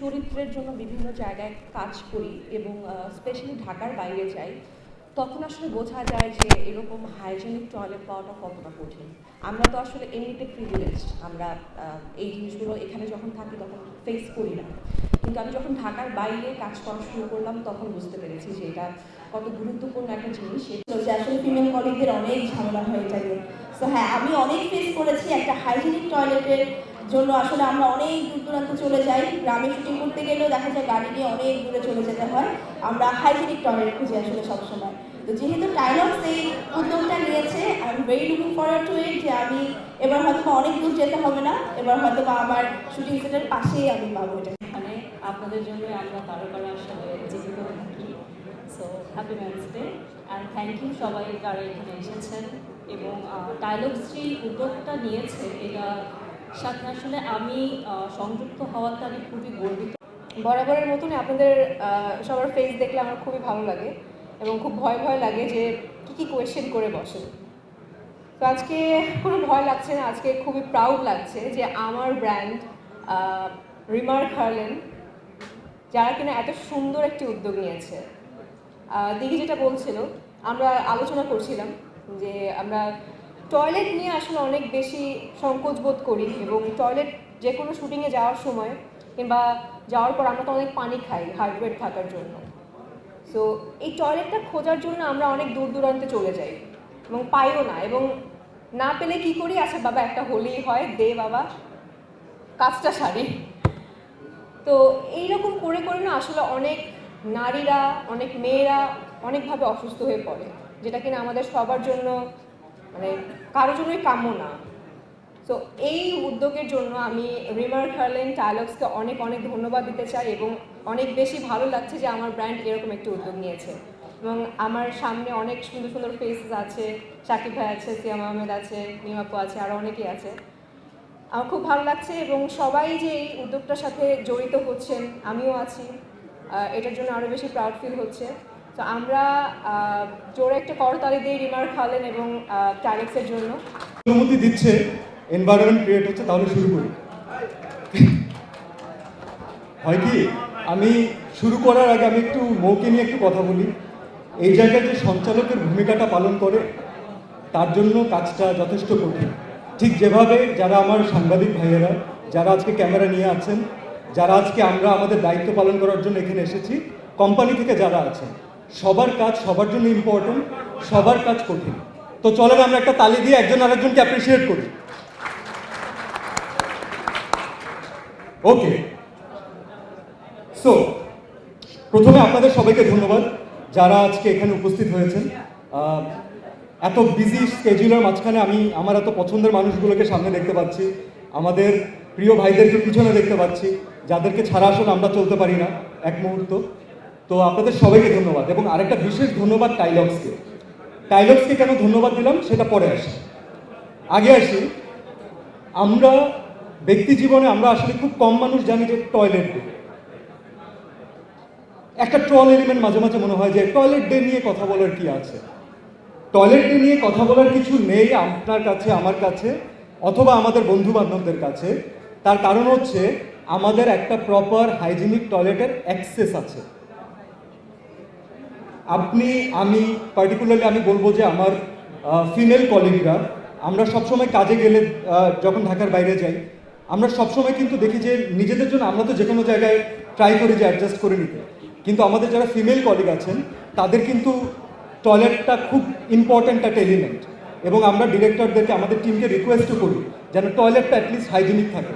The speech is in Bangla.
চরিত্রের জন্য বিভিন্ন জায়গায় কাজ করি এবং স্পেশালি ঢাকার বাইরে যাই, তখন আসলে বোঝা যায় যে এরকম হাইজেনিক টয়লেট পাওয়াটা কতটা কঠিন। আমরা তো আসলে এমনিতে প্রিভিলেজড আমরা এই জিনিসগুলো এখানে যখন থাকি তখন ফেস করি না। কিন্তু আমি যখন ঢাকার বাইরে কাজ করা শুরু করলাম তখন বুঝতে পেরেছি যে এটা কত গুরুত্বপূর্ণ একটা জিনিস। যে আসলে ফিমেল কলিগদের অনেক ঝামেলা হয়ে থাকে। তো হ্যাঁ আমি অনেক ফেস করেছি একটা হাইজেনিক টয়লেটের জন্য আসলে আমরা অনেক দূর দূরান্ত চলে যাই। গ্রামে শুটিং করতে গেলেও দেখা যায় গাড়ি নিয়ে অনেক দূরে চলে যেতে হয়। আমরা হাইজেনিক টয়লেট খুঁজি আসলে সবসময়। তো যেহেতু টাইলক্স এই উদ্যোগটা নিয়েছে I am very looking forward to it যে আমি এবার হয়তো অনেক দূর যেতে হবে না, এবার হয়তো বা আমার শুটিং সেটের পাশেই আমি পাবো এটা। এখানে আপনাদের জন্য আমরা তারকারা আসলে জীবিত থাকি। So happy marriage day and thank you সবাই যারা এখানে এসেছেন এবং ডায়লগ যে উদ্যোগটা নিয়েছে, এটা সাথে আসলে আমি সংযুক্ত হওয়াতে আমি খুবই গর্বিত। বরাবরের মতনই আপনাদের সবার ফেস দেখলে আমার খুবই ভালো লাগে এবং খুব ভয় ভয় লাগে যে কী কী কোয়েশ্চেন করে বসেন তো আজকে কোনো ভয় লাগছে না, আজকে খুবই প্রাউড লাগছে যে আমার ব্র্যান্ড রিমার্ক হারলেন যারা কিনা এত সুন্দর একটি উদ্যোগ নিয়েছে। দিদি যেটা বলছিল, আমরা আলোচনা করছিলাম যে আমরা টয়লেট নিয়ে আসলে অনেক বেশি সংকোচ বোধ করি এবং টয়লেট যে কোনো শুটিংয়ে যাওয়ার সময় কিংবা যাওয়ার পর আমরা তো অনেক পানি খাই হাইড্রেট থাকার জন্য। সো এই টয়লেটটা খোঁজার জন্য আমরা অনেক দূর দূরান্তে চলে যাই এবং পাইও না এবং না পেলে কি করি? আচ্ছা বাবা, একটা হলেই হয়, দে বাবা, কাজটা সারি। তো এইরকম করে করে না আসলে অনেক নারীরা, অনেক মেয়েরা অনেকভাবে অসুস্থ হয়ে পড়ে, যেটা কিনা আমাদের সবার জন্য মানে কারোর জন্যই কাম্য না। তো এই উদ্যোগের জন্য আমি রিমার হার্লেন টাইলক্সকে অনেক অনেক ধন্যবাদ দিতে চাই এবং অনেক বেশি ভালো লাগছে যে আমার ব্র্যান্ড এরকম একটি উদ্যোগ নিয়েছে। এবং আমার সামনে অনেক সুন্দর সুন্দর ফেসেস আছে, সাকিব ভাই আছে, সিয়াম আহমেদ আছে নিমাপু আছে আরও অনেকেই আছে। আমার খুব ভালো লাগছে এবং সবাই যে এই উদ্যোগটার সাথে জড়িত হচ্ছেন, আমিও আছি। এটার জন্য আরও বেশি প্রাউড ফিল হচ্ছে। তো আমরা জোরে একটা করতালি দিই রিমার খালেন এবং টাইলেক্সের জন্য। অনুমতি দিচ্ছে এনভায়রনমেন্ট ক্রিয়েট হচ্ছে, তাহলে শুরু করি। হয় কি, আমি শুরু করার আগে আমি একটু মৌকে নিয়ে একটু কথা বলি। এই জায়গায় যে সঞ্চালকের ভূমিকাটা পালন করে, তার জন্য কাজটা যথেষ্ট কঠিন। ঠিক যেভাবে যারা আমার সাংবাদিক ভাইয়েরা, যারা আজকে ক্যামেরা নিয়ে আছেন, যারা আজকে আমরা আমাদের দায়িত্ব পালন করার জন্য এখানে এসেছি, কোম্পানি থেকে যারা আছেন সবার কাজ সবার জন্য ইম্পর্টেন্ট সবার কাজ কঠিন। তো চলেন আমরা একটা তালি দিয়ে একজন আরেকজনকে অ্যাপ্রিসিয়েট করি। ওকে সো প্রথমে আপনাদের সবাইকে ধন্যবাদ যারা আজকে এখানে উপস্থিত হয়েছেন। এত বিজি স্কেজুলের মাঝখানে আমি, আমার এত পছন্দের মানুষগুলোকে সামনে দেখতে পাচ্ছি। আমাদের প্রিয় ভাইদেরকে পিছনে দেখতে পাচ্ছি। যাদেরকে ছাড়া আসলে আমরা চলতে পারি না এক মুহূর্ত। তো আপনাদের সবাইকে ধন্যবাদ। এবং আরেকটা বিশেষ ধন্যবাদ টাইলক্সকে। টাইলক্সকে কেন ধন্যবাদ দিলাম? সেটা পরে আসি। আগে আসি। আমরা ব্যক্তি জীবনে আমরা আসলে খুব কম মানুষ জানি যে টয়লেট ডে একটা ট্রল এলিমেন্ট মাঝে মাঝে মনে হয় যে টয়লেট ডে নিয়ে কথা বলার কি আছে? টয়লেট ডে নিয়ে কথা বলার কিছু নেই আপনার কাছে, আমার কাছে, অথবা আমাদের বন্ধু বান্ধবদের কাছে। তার কারণ হচ্ছে আমাদের একটা প্রপার হাইজিনিক টয়লেটের অ্যাক্সেস আছে। আপনি, আমি পার্টিকুলারলি আমি বলব যে আমার ফিমেল কলিগরা আমরা সবসময় কাজে গেলে যখন ঢাকার বাইরে যাই, আমরা সবসময় কিন্তু দেখি যে নিজেদের জন্য আমরা তো যে কোনো জায়গায় ট্রাই করি যে অ্যাডজাস্ট করে নিতে। কিন্তু আমাদের যারা ফিমেল কলিগ আছেন, তাদের কিন্তু টয়লেটটা খুব ইম্পর্ট্যান্ট একটা এলিমেন্ট এবং আমরা ডিরেক্টরদেরকে আমাদের টিমকে রিকোয়েস্টও করি যেন টয়লেটটা অ্যাটলিস্ট হাইজিনিক থাকে।